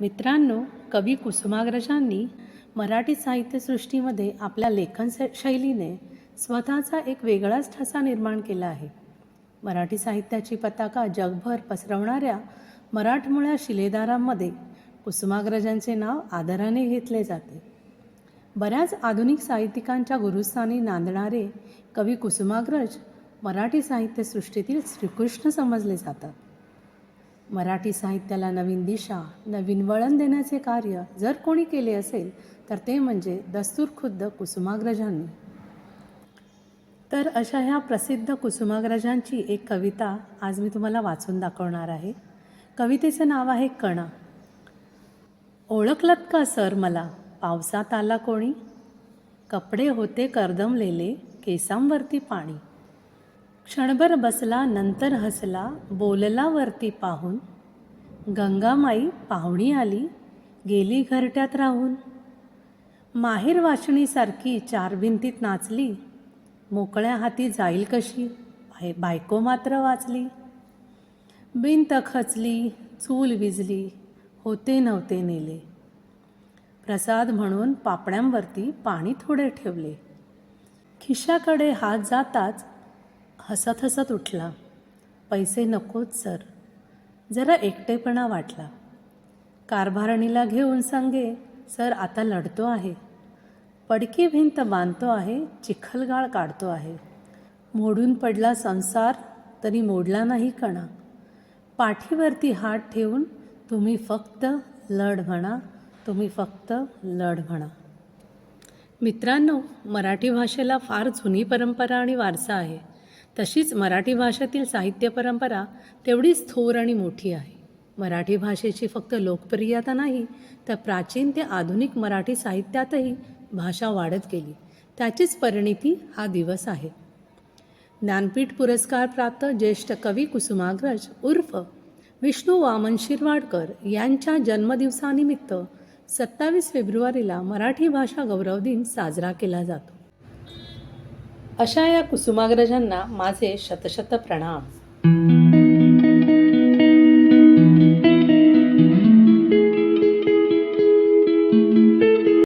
मित्रांनो कवी कुसुमाग्रजांनी मराठी साहित्यसृष्टीमध्ये आपल्या लेखन शैलीने स्वतःचा एक वेगळाच ठसा निर्माण केला आहे. मराठी साहित्याची पताका जगभर पसरवणाऱ्या मराठमोळ्या शिलेदारांमध्ये कुसुमाग्रजांचे नाव आदराने घेतले जाते. बऱ्याच आधुनिक साहित्यिकांच्या गुरुस्थानी नांदणारे कवी कुसुमाग्रज मराठी साहित्यसृष्टीतील श्रीकृष्ण समजले जातात. मराठी साहित्याला नवीन दिशा नवीन वळण देण्याचे कार्य जर कोणी केले असेल तर ते म्हणजे दस्तूर खुद्द कुसुमाग्रजांनी. तर अशा ह्या प्रसिद्ध कुसुमाग्रजांची एक कविता आज मी तुम्हाला वाचून दाखवणार आहे. कवितेचं नाव आहे कणा. ओळखलत का सर मला? पावसात आला कोणी? कपडे होते कर्दमलेले केसांवरती पाणी. क्षणभर बसला नंतर हसला बोलला वरती पाहून. गंगामाई पाहुणी आली गेली घरट्यात राहून. माहेर वाशिणीसारखी चार भिंतीत नाचली. मोकळ्या हाती जाईल कशी बाय बायको मात्र वाचली. भिंत खचली चूल विजली होते नव्हते नेले. प्रसाद म्हणून पापण्यांवरती पाणी थोडे ठेवले. खिशाकडे हात जाताच हसत हसत उठला. पैसे नकोच सर. जरा एकटेपणा वाटला. कारभारणीला घेऊन सांगे सर आता लढतो आहे. पडकी भिंत बांधतो आहे चिखलगाळ काढतो आहे. मोडून पडला संसार तरी मोडला नाही कणा. पाठीवरती हात ठेवून तुम्ही फक्त लढ म्हणा तुम्ही फक्त लढ म्हणा. मित्रांनो मराठी भाषेला फार जुनी परंपरा आणि वारसा आहे. तशीच मराठी भाषेतील साहित्य परंपरा तेवढीच थोर आणि मोठी आहे. मराठी भाषेची फक्त लोकप्रियता नाही तर प्राचीन ते आधुनिक मराठी साहित्यातही भाषा वाढत गेली. त्याचीच परिणिती हा दिवस आहे. ज्ञानपीठ पुरस्कार प्राप्त ज्येष्ठ कवी कुसुमाग्रज उर्फ विष्णू वामन शिरवाडकर यांच्या जन्मदिवसानिमित्त सत्तावीस फेब्रुवारीला मराठी भाषा गौरव दिन साजरा केला जातो. अशा या कुसुमाग्रजांना माझे शतशत प्रणाम.